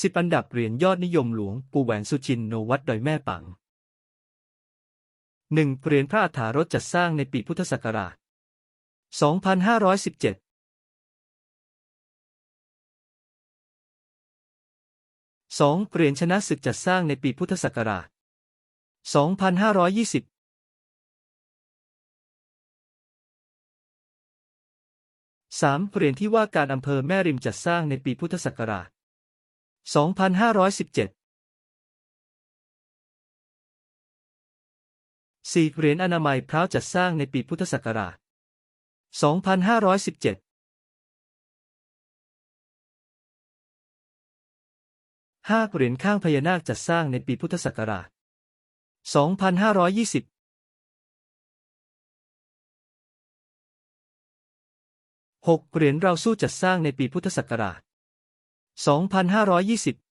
สิบอันดับเหรียญยอดนิยมหลวงปู่แหวนสุจินโนวัดดอยแม่ปังหนึ่งเหรียญพระอัฏฐารถจัดสร้างในปีพุทธศักราช 2517สองเหรียญชนะศึกจัดสร้างในปีพุทธศักราช 2520สามเหรียญที่ว่าการอำเภอแม่ริมจัดสร้างในปีพุทธศักราช 2517 สี่เหรียญอนามัยพร้าวจัดสร้างในปีพุทธศักราช 2517ห้าเหรียญข้างพญานาคจัดสร้างในปีพุทธศักราช 2520หกเหรียญเราสู้จัดสร้างในปีพุทธศักราช 2520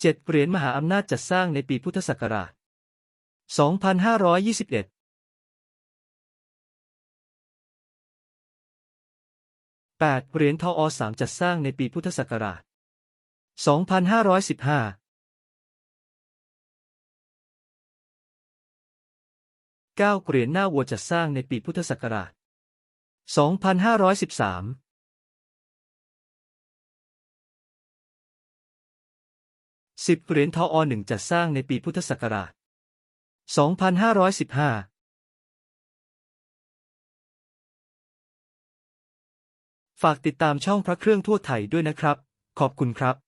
เจ็ดเหรียญมหาอำนาจจัดสร้างในปีพุทธศักราช 2521แปดเหรียญทออสามจัดสร้างในปีพุทธศักราช 2515เก้าเหรียญหน้าวัวจัดสร้างในปีพุทธศักราช 2513สิบเหรียญทออหนึ่งจัดสร้างในปีพุทธศักราช 2515 ฝากติดตามช่องพระเครื่องทั่วไทยด้วยนะครับ ขอบคุณครับ